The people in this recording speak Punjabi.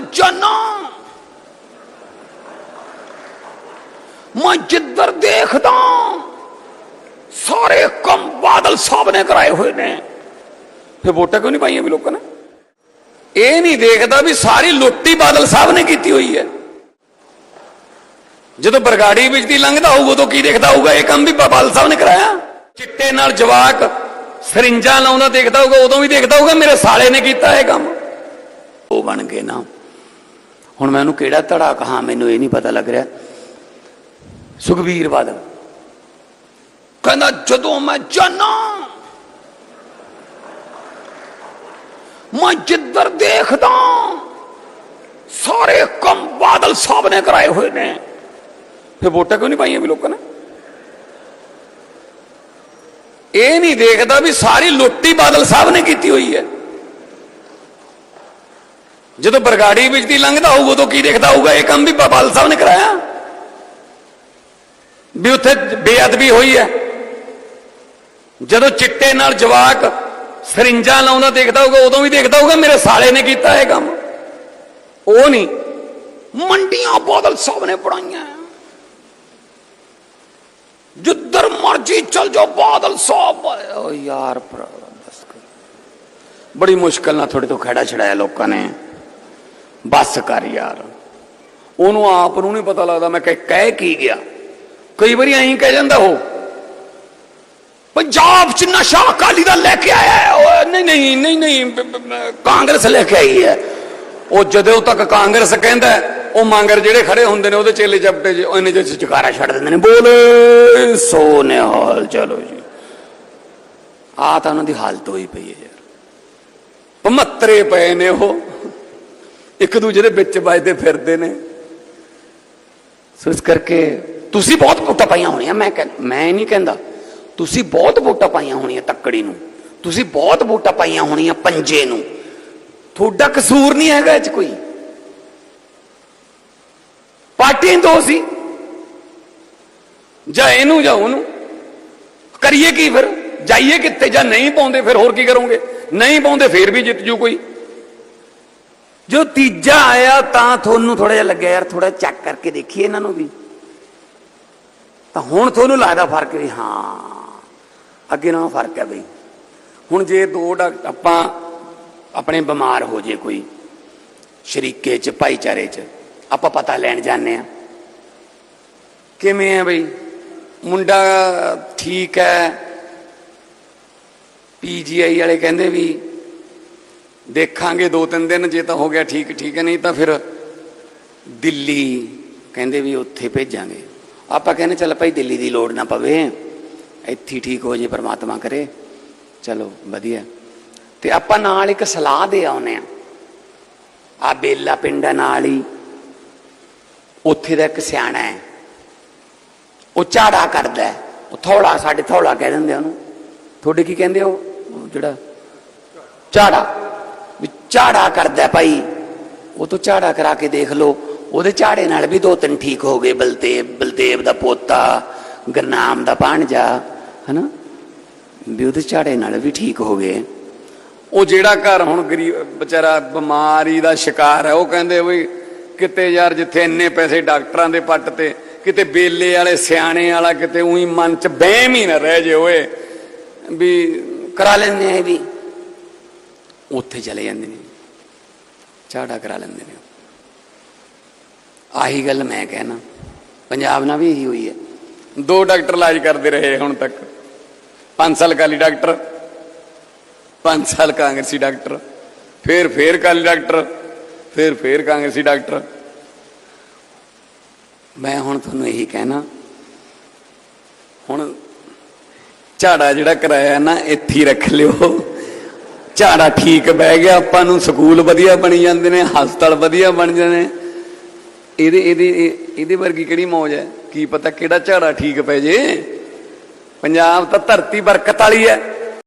ਜਾਣਾ ਮੈਂ ਜਿੱਧਰ ਦੇਖਦਾ, ਸਾਰੇ ਕੰਮ ਬਾਦਲ ਸਾਹਿਬ ਨੇ ਕਰਾਏ ਹੋਏ ਨੇ। ਫਿਰ ਵੋਟਾਂ ਕਿਉਂ ਨਹੀਂ ਪਾਈਆਂ ਵੀ ਲੋਕਾਂ ਨੇ? ਇਹ ਨਹੀਂ ਦੇਖਦਾ ਵੀ ਸਾਰੀ ਲੁੱਟੀ ਬਾਦਲ ਸਾਹਿਬ ਨੇ ਕੀਤੀ ਹੋਈ ਹੈ। ਜਦੋਂ ਬਰਗਾੜੀ ਵਿੱਚ ਦੀ ਲੰਘਦਾ ਹੋਊਗਾ ਉਦੋਂ ਕੀ ਦੇਖਦਾ ਹੋਊਗਾ? ਇਹ ਕੰਮ ਵੀ ਬਾਦਲ ਸਾਹਿਬ ਨੇ ਕਰਾਇਆ। ਚਿੱਟੇ ਨਾਲ ਜਵਾਕ ਸਰਿੰਜਾਂ ਲਾਉਂਦਾ ਦੇਖਦਾ ਹੋਊਗਾ, ਉਦੋਂ ਵੀ ਦੇਖਦਾ ਹੋਊਗਾ, ਮੇਰੇ ਸਾਲੇ ਨੇ ਕੀਤਾ ਇਹ ਕੰਮ। ਉਹ ਬਣ ਗਏ ਨਾ। ਹੁਣ ਮੈਂ ਉਹਨੂੰ ਕਿਹੜਾ ਧੜਾ ਕਹਾ, ਮੈਨੂੰ ਇਹ ਨਹੀਂ ਪਤਾ ਲੱਗ ਰਿਹਾ। ਸੁਖਬੀਰ ਬਾਦਲ ਕਹਿੰਦਾ, ਜਦੋਂ ਮੈਂ ਜਾਣਾ ਮੈਂ ਜਿੱਧਰ ਦੇਖਦਾ, ਸਾਰੇ ਕੰਮ ਬਾਦਲ ਸਾਹਿਬ ਨੇ ਕਰਾਏ ਹੋਏ ਨੇ। ਫਿਰ ਵੋਟਾਂ ਕਿਉਂ ਨਹੀਂ ਪਾਈਆਂ ਵੀ ਲੋਕਾਂ ਨੇ? ਇਹ ਨਹੀਂ ਦੇਖਦਾ ਵੀ ਸਾਰੀ ਲੁੱਟੀ ਬਾਦਲ ਸਾਹਿਬ ਨੇ ਕੀਤੀ ਹੋਈ ਹੈ। ਜਦੋਂ ਬਰਗਾੜੀ ਵਿੱਚ ਦੀ ਲੰਘਦਾ ਹੋਊਗਾ ਉਦੋਂ ਕੀ ਦੇਖਦਾ ਹੋਊਗਾ? ਇਹ ਕੰਮ ਵੀ ਬਾਦਲ ਸਾਹਿਬ ਨੇ ਕਰਾਇਆ। ਵੀ ਉੱਥੇ ਬੇਅਦਬੀ ਹੋਈ ਹੈ। ਜਦੋਂ ਚਿੱਟੇ ਨਾਲ ਜਵਾਕ ਸਰਿੰਜਾਂ ਲਾਉਂਦਾ ਦੇਖਦਾ ਹੋਊਗਾ, ਉਦੋਂ ਵੀ ਦੇਖਦਾ ਹੋਊਗਾ, ਮੇਰੇ ਸਾਲੇ ਨੇ ਕੀਤਾ ਇਹ ਕੰਮ। ਉਹ ਨਹੀਂ, ਮੰਡੀਆਂ ਬਾਦਲ ਸਾਹਿਬ ਨੇ ਪੜਾਈਆਂ ਜਿੱਧਰ ਮਰਜ਼ੀ ਚਲ ਜਾਓ, ਬਾਦਲ ਸਾਹਿਬ। ਓ ਯਾਰ ਭਰਾਵਾ ਬਸ ਬੜੀ ਮੁਸ਼ਕਲ ਨਾਲ ਤੁਹਾਡੇ ਤੋਂ ਖੜਾ ਛੜਾਇਆ ਲੋਕਾਂ ਨੇ। ਬਸ ਕਰ ਯਾਰ। ਉਹਨੂੰ ਆਪ ਨੂੰ ਨਹੀਂ ਪਤਾ ਲੱਗਦਾ ਮੈਂ ਕਹਿ ਕਹਿ ਕੀ ਗਿਆ। ਕਈ ਵਾਰੀ ਐਂ ਕਹਿ ਜਾਂਦਾ ਉਹ। ਪੰਜਾਬ ਚ ਨਸ਼ਾ ਅਕਾਲੀ ਦਾ ਲੈ ਕੇ ਆਇਆ ਹੈ। ਉਹ ਨਹੀਂ ਨਹੀਂ ਨਹੀਂ ਨਹੀਂ ਕਾਂਗਰਸ ਲੈ ਕੇ ਆਈ ਹੈ। ਉਹ ਜਦੋਂ ਤੱਕ ਕਾਂਗਰਸ ਕਹਿੰਦਾ ਉਹ ਮੰਗਰ ਜਿਹੜੇ ਖੜੇ ਹੁੰਦੇ ਨੇ ਉਹਦੇ ਚੇਲੇ ਚਪਟੇ ਚ ਉਹਨੇ ਜਿਹੇ ਚ ਛੱਡ ਦਿੰਦੇ ਨੇ। ਬੋਲੇ ਸੋ ਨਿਹਾਲ ਚਲੋ ਜੀ। ਆ ਤਾਂ ਉਹਨਾਂ ਦੀ ਹਾਲਤ ਹੋਈ ਪਈ ਹੈ ਯਾਰ। ਪਮੱਤਰੇ ਪਏ ਨੇ ਉਹ। ਇੱਕ ਦੂਜੇ ਦੇ ਵਿੱਚ ਵੱਜਦੇ ਫਿਰਦੇ ਨੇ। ਸੋ ਇਸ ਕਰਕੇ ਤੁਸੀਂ ਬਹੁਤ ਵੋਟਾਂ ਪਾਈਆਂ ਹੋਣੀਆਂ, ਮੈਂ ਕਹਿ, ਮੈਂ ਨਹੀਂ ਕਹਿੰਦਾ। ਤੁਸੀਂ ਬਹੁਤ ਵੋਟਾਂ ਪਾਈਆਂ ਹੋਣੀਆਂ ਤੱਕੜੀ ਨੂੰ। ਤੁਸੀਂ ਬਹੁਤ ਵੋਟਾਂ ਪਾਈਆਂ ਹੋਣੀਆਂ ਪੰਜੇ ਨੂੰ। ਤੁਹਾਡਾ ਕਸੂਰ ਨਹੀਂ ਹੈਗਾ ਇਹ ਚ ਕੋਈ। ਪਾਰਟੀਆਂ ਦੋ ਸੀ। ਜਾਂ ਇਹਨੂੰ ਜਾਂ ਉਹਨੂੰ। ਕਰੀਏ ਕੀ ਫਿਰ? ਜਾਈਏ ਕਿੱਥੇ ਜਾਂ ਨਹੀਂ ਪਾਉਂਦੇ ਫਿਰ ਹੋਰ ਕੀ ਕਰੋਗੇ? ਨਹੀਂ ਪਾਉਂਦੇ ਫਿਰ ਵੀ ਜਿੱਤ ਜੂ ਕੋਈ। ਜੋ ਤੀਜਾ ਆਇਆ ਤਾਂ ਤੁਹਾਨੂੰ ਥੋੜਾ ਜਿਹਾ ਲੱਗਿਆ, ਯਾਰ ਥੋੜਾ ਚੈੱਕ ਕਰਕੇ ਦੇਖੀਏ ਇਹਨਾਂ ਨੂੰ ਵੀ। ਤਾਂ ਹੁਣ ਤੁਹਾਨੂੰ ਲੱਗਦਾ ਫ਼ਰਕ ਵੀ, ਹਾਂ, ਅੱਗੇ ਨਾਲੋਂ ਫ਼ਰਕ ਹੈ ਬਈ। ਹੁਣ ਜੇ ਦੋ ਡਾਕ- ਆਪਾਂ ਆਪਣੇ ਬਿਮਾਰ ਹੋ ਜੇ ਕੋਈ, ਸ਼ਰੀਕੇ ਚ, ਭਾਈਚਾਰੇ ਚ, ਆਪਾਂ ਪਤਾ ਲੈਣ ਜਾਂਦੇ ਆ ਕਿਵੇਂ ਆ ਬਈ? ਮੁੰਡਾ ਠੀਕ ਹੈ ਪੀਜੀਆਈ ਵਾਲੇ ਕਹਿੰਦੇ ਵੀ ਦੇਖਾਂਗੇ ਦੋ ਤਿੰਨ ਦਿਨ, ਜੇ ਤਾਂ ਹੋ ਗਿਆ ਠੀਕ ਠੀਕ ਹੈ, ਨਹੀਂ ਤਾਂ ਫਿਰ ਦਿੱਲੀ ਕਹਿੰਦੇ ਵੀ ਉੱਥੇ ਭੇਜਾਂਗੇ। ਆਪਾਂ ਕਹਿੰਦੇ ਚੱਲ ਭਾਈ ਦਿੱਲੀ ਦੀ ਲੋੜ ਨਾ ਪਵੇ, ਇੱਥੇ ਠੀਕ ਹੋ ਜੇ, ਪਰਮਾਤਮਾ ਕਰੇ। ਚਲੋ, ਵਧੀਆ। ਤੇ ਆਪਾਂ ਨਾਲ ਇੱਕ ਸਲਾਹ ਦੇ ਆਉਨੇ ਆ ਆ ਬੇਲਾ ਪਿੰਡ ਹੈ ਨਾਲ ਹੀ। ਉੱਥੇ ਦਾ ਇੱਕ ਸਿਆਣਾ ਹੈ। ਉਹ ਝਾੜਾ ਕਰਦਾ ਉਹ ਥੋੜਾ ਸਾਡੇ ਥੋੜਾ ਕਹਿ ਦਿੰਦੇ ਉਹਨੂੰ। ਤੁਹਾਡੇ ਕੀ ਕਹਿੰਦੇ ਹੋ ਉਹ? ਜਿਹੜਾ? ਝਾੜਾ। ਝਾੜਾ ਕਰਦਾ ਭਾਈ। ਉਹ ਤੋਂ ਝਾੜਾ ਕਰਾ ਕੇ ਦੇਖ ਲਓ, ਉਹਦੇ ਝਾੜੇ ਨਾਲ ਵੀ ਦੋ ਤਿੰਨ ਠੀਕ ਹੋ ਗਏ, ਬਲਦੇਵ ਬਲਦੇਵ ਦਾ ਪੋਤਾ, ਗਰਨਾਮ ਦਾ ਭਾਣਜਾ, ਹਨਾ? ਵੀ ਉਹਦੇ ਝਾੜੇ ਨਾਲ ਵੀ ਠੀਕ ਹੋ ਗਏ। ਉਹ ਜਿਹੜਾ ਘਰ ਹੁਣ ਗਰੀਬ, ਵਿਚਾਰਾ ਬਿਮਾਰੀ ਦਾ ਸ਼ਿਕਾਰ ਹੈ, ਉਹ ਕਹਿੰਦੇ ਵੀ ਕਿਤੇ ਯਾਰ ਜਿੱਥੇ ਇੰਨੇ ਪੈਸੇ ਡਾਕਟਰਾਂ ਦੇ ਪੱਟ ਤੇ, ਕਿਤੇ ਬੇਲੇ ਵਾਲੇ, ਸਿਆਣੇ ਵਾਲਾ ਕਿਤੇ ਉਹੀ ਮਨ ਚ ਬਹਿਮ ਹੀ ਨਾ ਰਹਿ ਜੇ ਓਏ, ਵੀ ਕਰਾ ਲੈਂਦੇ ਆ ਵੀ। ਉੱਥੇ ਚਲੇ ਜਾਂਦੇ ਨੇ। ਝਾੜਾ ਕਰਾ ਲੈਂਦੇ ਨੇ। ਆਹੀ ਗੱਲ ਮੈਂ ਕਹਿਣਾ। ਪੰਜਾਬ ਨਾਲ ਵੀ ਇਹੀ ਹੋਈ ਹੈ। ਦੋ ਡਾਕਟਰ ਇਲਾਜ ਕਰਦੇ ਰਹੇ ਹੁਣ ਤੱਕ। 5 ਸਾਲ ਕਾਲੀ ਡਾਕਟਰ 5 ਸਾਲ ਕਾਂਗਰਸੀ ਡਾਕਟਰ ਫਿਰ ਫੇਰ ਕਾਲੀ ਡਾਕਟਰ ਫਿਰ ਫੇਰ ਕਾਂਗਰਸੀ ਡਾਕਟਰ। ਮੈਂ ਹੁਣ ਤੁਹਾਨੂੰ ਇਹੀ ਕਹਿਣਾ। ਹੁਣ ਝਾੜਾ ਜਿਹੜਾ ਕਰਾਇਆ ਨਾ ਇੱਥੇ ਰੱਖ ਲਿਓ। ਝਾੜਾ ਠੀਕ ਬਹਿ ਗਿਆ, ਆਪਾਂ ਨੂੰ ਸਕੂਲ ਵਧੀਆ ਬਣੀ ਜਾਂਦੇ ਨੇ, ਹਸਪਤਾਲ ਵਧੀਆ ਬਣ ਜਾਂਦੇ ਨੇ। ਇਹਦੇ ਇਹਦੇ, ਇਹ- ਇਹਦੇ ਵਰਗੀ ਕਿਹੜੀ ਮੌਜ ਹੈ? ਕੀ ਪਤਾ ਕਿਹੜਾ ਝਾੜਾ ਠੀਕ ਪੈ ਜੇ? ਪੰਜਾਬ ਤਾਂ ਧਰਤੀ ਬਰਕਤ ਵਾਲੀ ਹੈ।